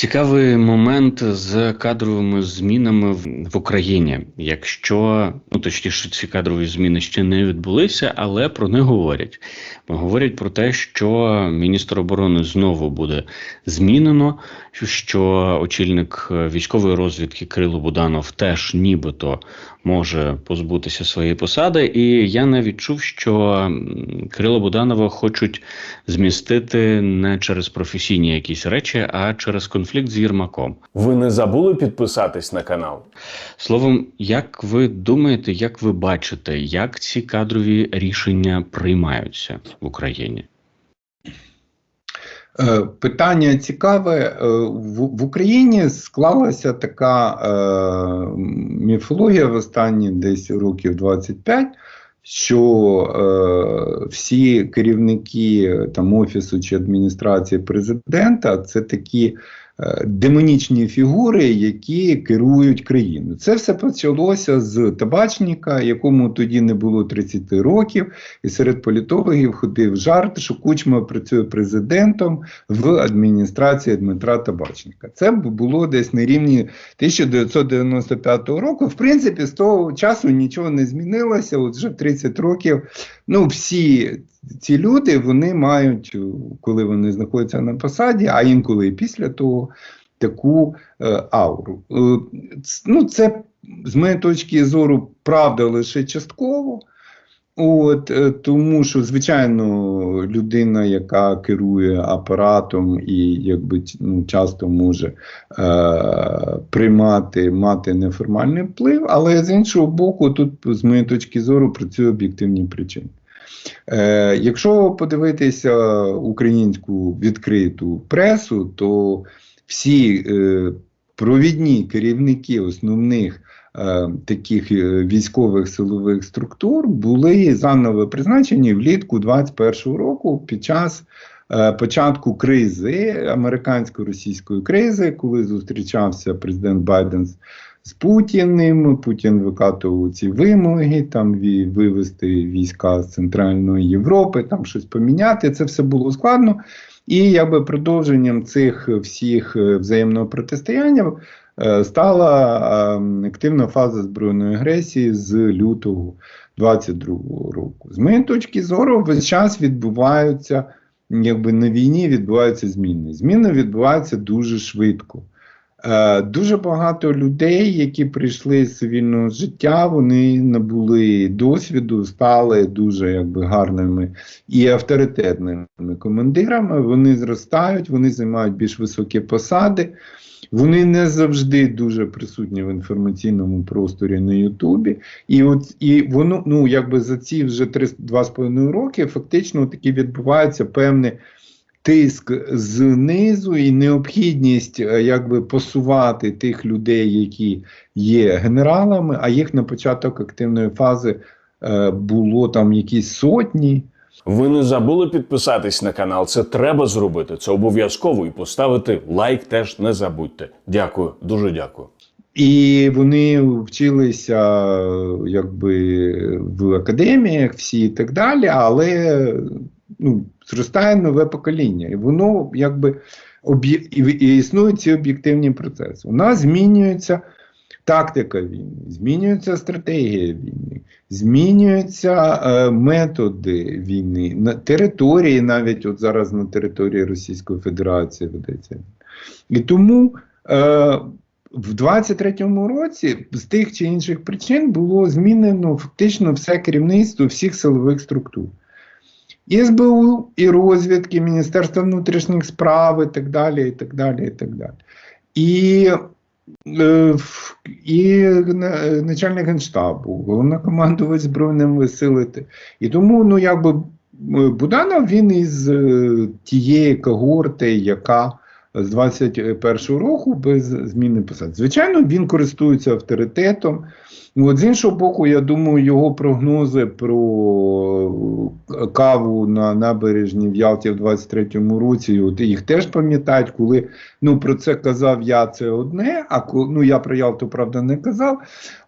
Цікавий момент з кадровими змінами в Україні. Якщо ну точніше, ці кадрові зміни ще не відбулися, але про них говорять. Говорять про те, що міністр оборони знову буде змінено. Що очільник військової розвідки Крило Буданов теж нібито може позбутися своєї посади, і я навіть чув, що Кирило Буданова хочуть змістити не через професійні якісь речі, а через конфлікт з Єрмаком. Ви не забули підписатись на канал? Словом, як ви думаєте, як ви бачите, як ці кадрові рішення приймаються в Україні? Е, питання цікаве. Е, в Україні склалася така е, міфологія в останні десь років 25, що всі керівники там офісу чи адміністрації президента це такі демонічні фігури, які керують країною. Це все почалося з табачника, якому тоді не було 30 років, і серед політологів ходив жарт, що Кучма працює президентом в адміністрації Дмитра Табачника. Це було десь на рівні 1995 року. В принципі, з того часу нічого не змінилося. От вже 30 років. Ну, всі ці люди вони мають, коли вони знаходяться на посаді, а інколи і після того таку е, ауру. Е, ну, Це, з моєї точки зору, правда лише частково. От, е, Тому що, звичайно, людина, яка керує апаратом і якби ну, часто може е, приймати, мати неформальний вплив, але з іншого боку, тут, з моєї точки зору, працює об'єктивні причини. Е, Якщо подивитися українську відкриту пресу, то всі е, провідні керівники основних е, таких е, військових силових структур були заново призначені влітку 2021 року під час. Е, початку кризи американсько-російської кризи, коли зустрічався президент Байден з Путіним. Путін викатував ці вимоги, там вивести війська з Центральної Європи, там щось поміняти. Це все було складно. І якби продовженням цих всіх е, взаємного протистояння е, стала ем, активна фаза збройної агресії з лютого 22-го року. З моєї точки зору, весь час відбуваються, якби на війні відбуваються зміни. Зміни відбуваються дуже швидко. Е, дуже багато людей, які прийшли з цивільного життя, вони набули досвіду, стали дуже якби гарними і авторитетними командирами. Вони зростають, вони займають більш високі посади. Вони не завжди дуже присутні в інформаційному просторі на Ютубі. І от і воно ну якби за ці вже 2,5 роки фактично таки відбувається певне тиск знизу і необхідність е, якби посувати тих людей, які є генералами, а їх на початок активної фази е, було там якісь сотні. Ви не забули підписатись на канал. Це треба зробити. Це обов'язково і поставити лайк теж не забудьте. Дякую, дуже дякую. І вони вчилися якби в академіях всі і так далі, але ну, зростає нове покоління, і воно якби і існують ці об'єктивні процеси. У нас змінюється тактика війни, змінюється стратегія війни, змінюються е, методи війни, на території, навіть от зараз на території Російської Федерації ведеться. І тому. Е, в 23-му році з тих чи інших причин було змінено фактично все керівництво всіх силових структур і СБУ, і розвідки, Міністерства внутрішніх справ, і так далі. І так далі, і так далі. І е, і начальник генштабу, головнокомандувач Збройними силами. І тому, ну, якби Буданов він із е, тієї когорти, яка з 21 року без зміни посад. Звичайно, він користується авторитетом. Ну, От з іншого боку, я думаю, його прогнози про каву на набережні в Ялті в 23-му році, от їх теж пам'ятають, коли ну, про це казав я, це одне, а ну, я про Ялту, правда, не казав.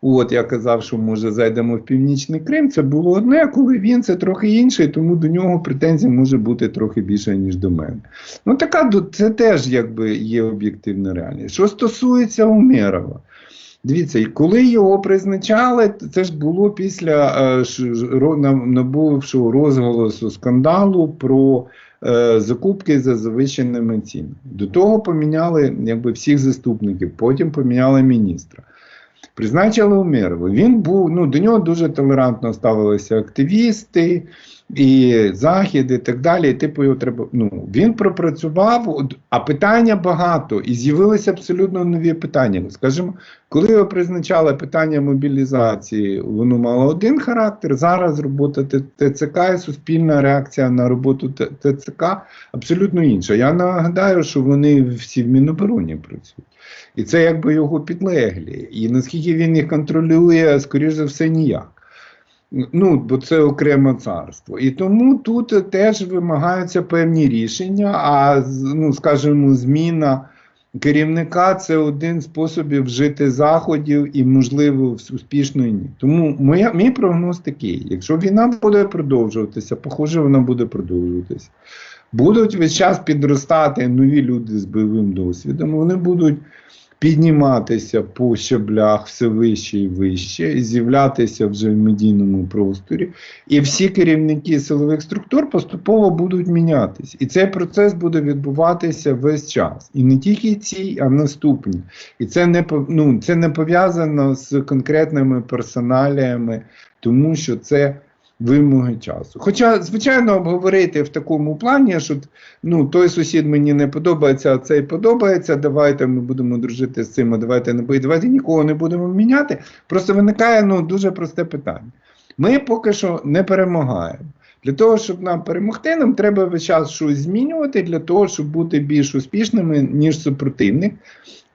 От я казав, що може зайдемо в Північний Крим. Це було одне, коли він це трохи інше, тому до нього претензій може бути трохи більше, ніж до мене. Ну, така це теж якби є об'єктивна реальність. Що стосується Умєрова. Дивіться, і коли його призначали, це ж було після е, набувшого розголосу скандалу про е, закупки за завищеними цінами. До того поміняли якби, всіх заступників, потім поміняли міністра. Призначили Умєрова. Він був, ну, до нього дуже толерантно ставилися активісти і захід, і так далі. І, типу, його треба. Ну, він пропрацював, а питання багато, і з'явилися абсолютно нові питання. Скажімо, коли його призначали питання мобілізації, воно мало один характер. Зараз робота ТЦК і суспільна реакція на роботу ТЦК абсолютно інша. Я нагадаю, що вони всі в Мінобороні працюють. І це якби його підлеглі. І наскільки він їх контролює, скоріш за все, ніяк. Ну, бо це окреме царство. І тому тут теж вимагаються певні рішення, а ну, скажімо, зміна керівника це один способів вжити заходів і, можливо, успішно і ні. Тому моя, мій прогноз такий: якщо війна буде продовжуватися, похоже, вона буде продовжуватися. Будуть весь час підростати нові люди з бойовим досвідом, вони будуть підніматися по щаблях все вище і вище, і з'являтися вже в медійному просторі. І всі керівники силових структур поступово будуть мінятися. І цей процес буде відбуватися весь час. І не тільки ці, а наступні. І це не ну, це не пов'язано з конкретними персоналіями, тому що це. Вимоги часу. Хоча, звичайно, обговорити в такому плані, що ну, той сусід мені не подобається, а цей подобається. Давайте ми будемо дружити з цим, а давайте не давайте нікого не будемо міняти. Просто виникає ну, дуже просте питання. Ми поки що не перемагаємо. Для того, щоб нам перемогти, нам треба весь час щось змінювати для того, щоб бути більш успішними, ніж супротивник.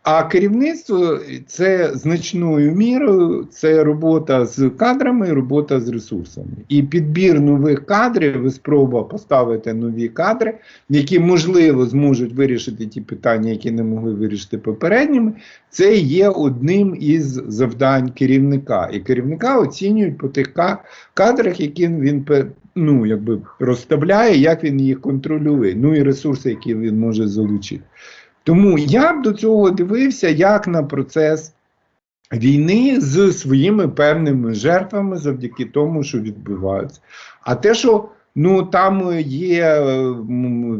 А керівництво це значною мірою це робота з кадрами, робота з ресурсами. І підбір нових кадрів, і спроба поставити нові кадри, які можливо зможуть вирішити ті питання, які не могли вирішити попередніми. Це є одним із завдань керівника. І керівника оцінюють по тих кадрах, які він ну, якби розставляє, як він їх контролює, ну і ресурси, які він може залучити. Тому я б до цього дивився як на процес війни з своїми певними жертвами завдяки тому, що відбуваються. А те, що ну, там є е,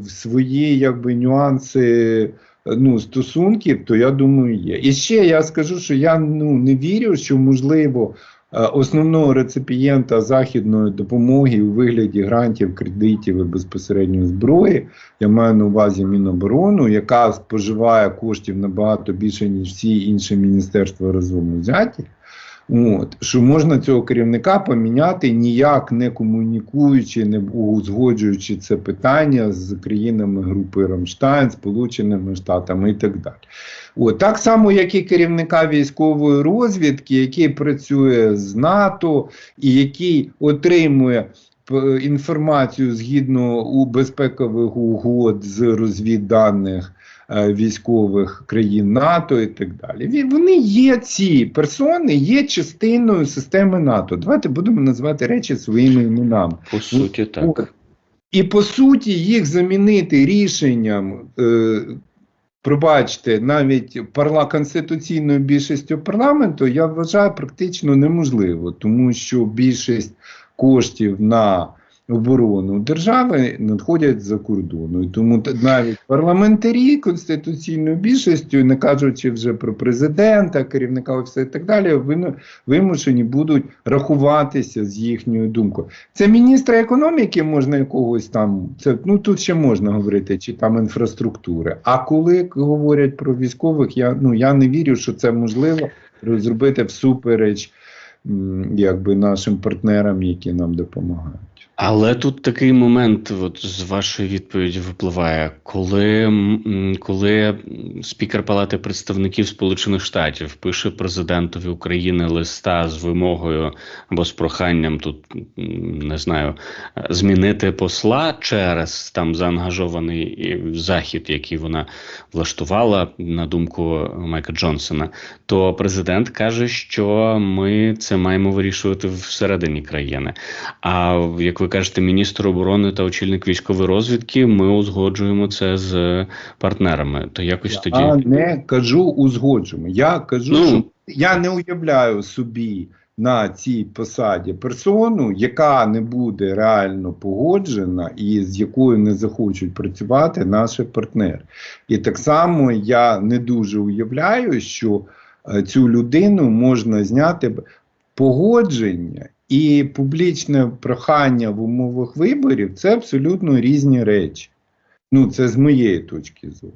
свої якби, нюанси е, ну, стосунків, то я думаю, є. І ще я скажу, що я ну, не вірю, що можливо. Е, Основного реципієнта західної допомоги у вигляді грантів, кредитів і безпосередньо зброї я маю на увазі Міноборону, яка споживає коштів набагато більше, ніж всі інші міністерства разом взяті. От, що можна цього керівника поміняти ніяк не комунікуючи, не узгоджуючи це питання з країнами групи Рамштайн, Сполученими Штатами і так далі. От, так само, як і керівника військової розвідки, який працює з НАТО і який отримує інформацію згідно у безпекових угод з розвідданих військових країн НАТО і так далі. Вони є ці персони, є частиною системи НАТО. Давайте будемо називати речі своїми іменами. По суті, так. І по суті, їх замінити рішенням. Е, Пробачте, навіть парла конституційною більшістю парламенту я вважаю практично неможливо, тому що більшість коштів на оборону держави надходять за кордону. І тому навіть парламентарі конституційною більшістю, не кажучи вже про президента, керівника офісу і так далі, вимушені будуть рахуватися з їхньою думкою. Це міністра економіки можна якогось там. Це ну тут ще можна говорити, чи там інфраструктури. А коли говорять про військових, я ну я не вірю, що це можливо зробити всупереч якби нашим партнерам, які нам допомагають. Але тут такий момент, от з вашої відповіді випливає, коли, коли спікер Палати представників Сполучених Штатів пише президентові України листа з вимогою або з проханням тут не знаю змінити посла через там заангажований захід, який вона влаштувала, на думку Майка Джонсона, то президент каже, що ми це маємо вирішувати всередині країни. А як ви кажете, міністр оборони та очільник військової розвідки, ми узгоджуємо це з партнерами. То якось тоді Я не кажу узгоджуємо. Я кажу, Ну. що я не уявляю собі на цій посаді персону, яка не буде реально погоджена і з якою не захочуть працювати наші партнери. І так само я не дуже уявляю, що е, цю людину можна зняти погодження і публічне прохання в умовах виборів це абсолютно різні речі. Ну, це з моєї точки зору.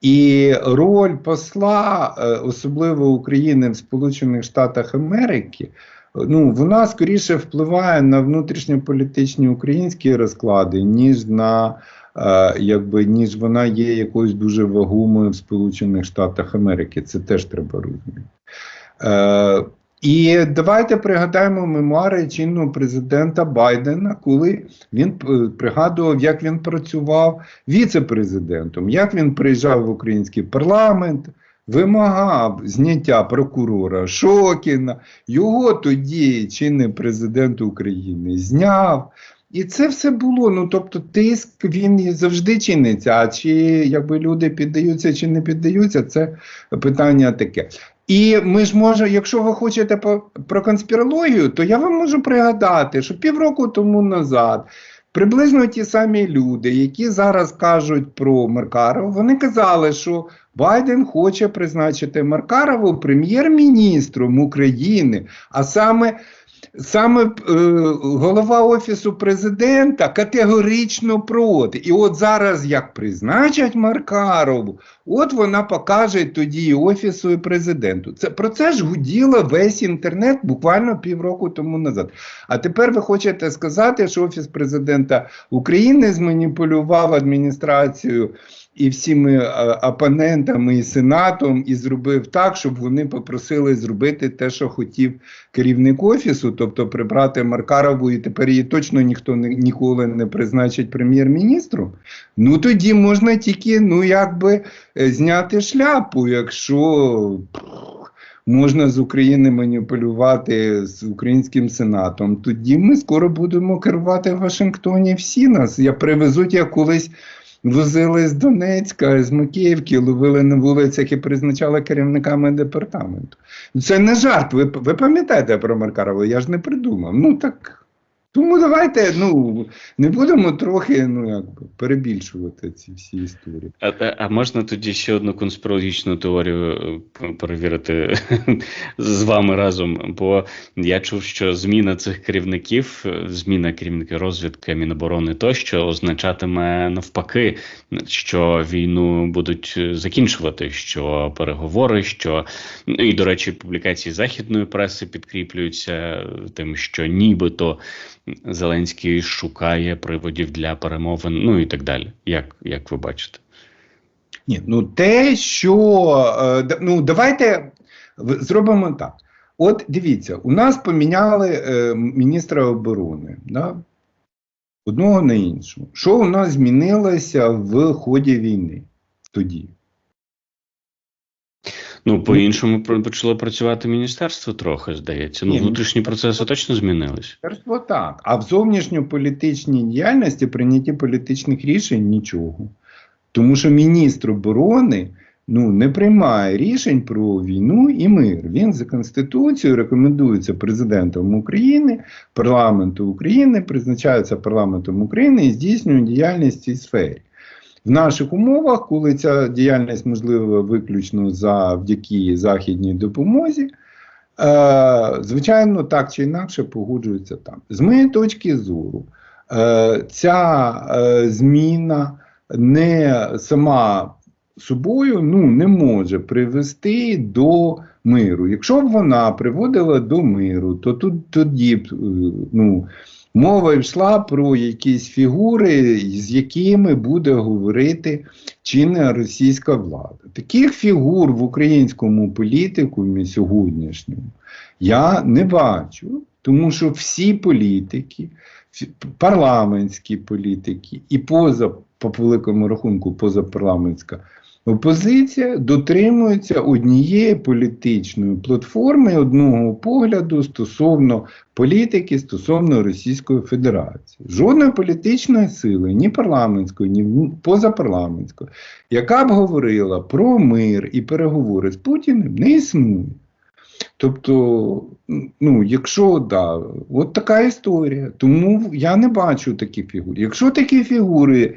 І роль посла, е, особливо України в Сполучених Штатах Америки, ну, вона скоріше впливає на внутрішньополітичні українські розклади, ніж на е, якби, ніж вона є якоюсь дуже вагомою в Сполучених Штатах Америки. Це теж треба розуміти. Е, і давайте пригадаємо мемуари чинного президента Байдена, коли він е, пригадував, як він працював віце-президентом, як він приїжджав в український парламент, вимагав зняття прокурора Шокіна, його тоді чинний президент України зняв. І це все було. Ну тобто, тиск він завжди чиниться. А чи якби люди піддаються чи не піддаються, це питання таке. І ми ж можемо, якщо ви хочете про конспірологію, то я вам можу пригадати, що півроку тому назад приблизно ті самі люди, які зараз кажуть про Маркарову, вони казали, що Байден хоче призначити Маркарову прем'єр-міністром України, а саме. Саме е, голова офісу президента категорично проти. І от зараз, як призначать Маркарову, от вона покаже тоді і офісу і президенту. Це про це ж гуділо весь інтернет буквально півроку тому назад. А тепер ви хочете сказати, що офіс президента України зманіпулював адміністрацію і всіми е, опонентами і сенатом, і зробив так, щоб вони попросили зробити те, що хотів керівник офісу, тобто прибрати Маркарову, і тепер її точно ніхто не, ніколи не призначить прем'єр-міністром. Ну тоді можна тільки ну якби зняти шляпу, якщо. Можна з України маніпулювати з українським сенатом. Тоді ми скоро будемо керувати в Вашингтоні всі нас. Я привезуть як колись возили з Донецька, з Макіївки, ловили на вулицях і призначали керівниками департаменту. Це не жарт. Ви, ви пам'ятаєте про Маркарова? Я ж не придумав. Ну так. Тому давайте ну, не будемо трохи ну, якби, перебільшувати ці всі історії. А, а- можна тоді ще одну конспірологічну теорію е, перевірити з вами разом? Бо я чув, що зміна цих керівників, е, зміна керівників розвідки, Міноборони тощо означатиме навпаки, що війну будуть е, закінчувати, що переговори, що ну і до речі, публікації західної преси підкріплюються тим, що нібито Зеленський шукає приводів для перемовин, ну і так далі. Як, як ви бачите? Ні, ну те, що е, ну давайте зробимо так. От дивіться, у нас поміняли е, міністра оборони, да? одного на іншого. Що у нас змінилося в ході війни тоді? Ну, по-іншому про- почало працювати міністерство трохи, здається. Ну, внутрішні процеси точно змінились. Міністерство так. А в зовнішньополітичній діяльності прийнятті політичних рішень нічого. Тому що міністр оборони ну, не приймає рішень про війну і мир. Він за Конституцією рекомендується президентом України, парламенту України, призначається парламентом України і здійснює діяльність в цій сфері. В наших умовах, коли ця діяльність можлива виключно завдяки західній допомозі, Е, звичайно, так чи інакше погоджуються там. З моєї точки зору, е, ця е, зміна не сама собою ну, не може привести до миру. Якщо б вона приводила до миру, то тут тоді е, ну, Мова йшла про якісь фігури, з якими буде говорити чинна російська влада. Таких фігур в українському політикумі сьогоднішньому я не бачу, тому що всі політики, парламентські політики і поза, по великому рахунку, позапарламентська опозиція дотримуються однієї політичної платформи, одного погляду стосовно політики, стосовно Російської Федерації. Жодної політичної сили, ні парламентської, ні позапарламентської, яка б говорила про мир і переговори з Путіним, не існує. Тобто, ну, якщо да, от така історія. Тому я не бачу таких фігур. Якщо такі фігури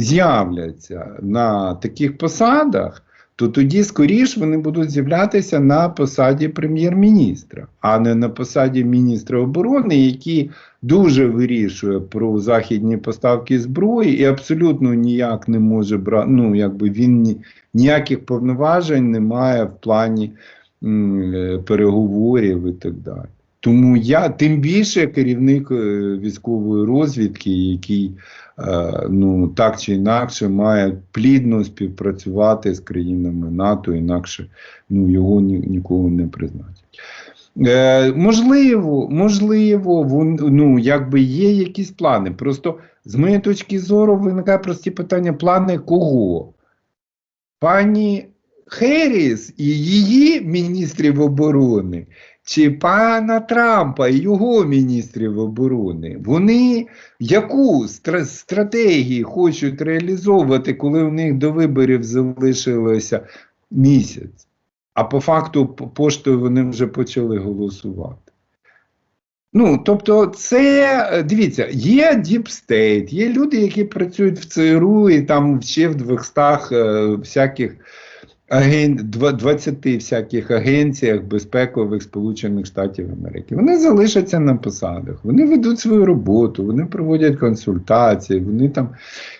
з'являться на таких посадах, то тоді скоріш вони будуть з'являтися на посаді прем'єр-міністра, а не на посаді міністра оборони, який дуже вирішує про західні поставки зброї і абсолютно ніяк не може брати. Ну, якби він ні, ніяких повноважень не має в плані м, е, переговорів і так далі. Тому я тим більше керівник е, військової розвідки, який ну так чи інакше має плідно співпрацювати з країнами НАТО, інакше ну, його ні, нікого не призначать. Е, можливо, можливо, вон, ну, якби є якісь плани. Просто з моєї точки зору виникає прості питання: плани кого? Пані Херіс і її міністрів оборони, чи пана Трампа і його міністрів оборони, вони яку стра- стратегію хочуть реалізовувати, коли у них до виборів залишилося місяць, а по факту поштою вони вже почали голосувати. Ну, тобто, це е, дивіться, є State, є люди, які працюють в ЦРУ і там ще в 200 е, всяких аген... два- 20 всяких агенціях безпекових Сполучених Штатів Америки. Вони залишаться на посадах, вони ведуть свою роботу, вони проводять консультації, вони там.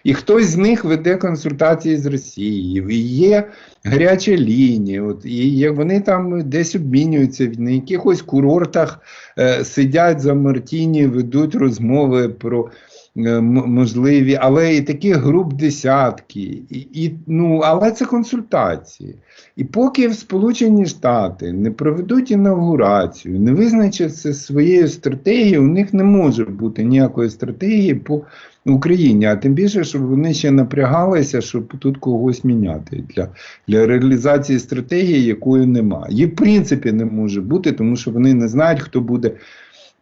І хтось з них веде консультації з Росією, і є гаряча лінія, от, і є, вони там десь обмінюються на якихось курортах е, сидять за Мартіні, ведуть розмови про можливі, але і таких груп десятки. І, і, ну, але це консультації. І поки в Сполучені Штати не проведуть інаугурацію, не визначаться своєю стратегією, у них не може бути ніякої стратегії по Україні, а тим більше, щоб вони ще напрягалися, щоб тут когось міняти для, для реалізації стратегії, якої немає. Її в принципі не може бути, тому що вони не знають, хто буде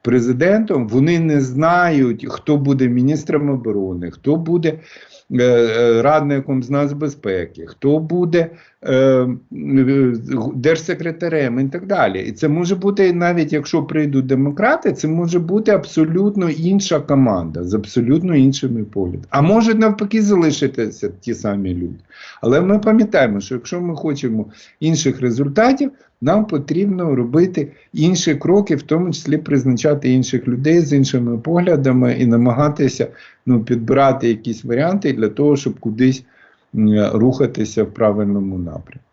президентом, вони не знають, хто буде міністром оборони, хто буде е, е, радником з нацбезпеки, хто буде е, держсекретарем і так далі. І це може бути навіть якщо прийдуть демократи, це може бути абсолютно інша команда з абсолютно іншими поглядами. А може навпаки залишитися ті самі люди. Але ми пам'ятаємо, що якщо ми хочемо інших результатів, нам потрібно робити інші кроки, в тому числі призначати інших людей з іншими поглядами і намагатися ну, підбирати якісь варіанти для того, щоб кудись рухатися в правильному напрямку.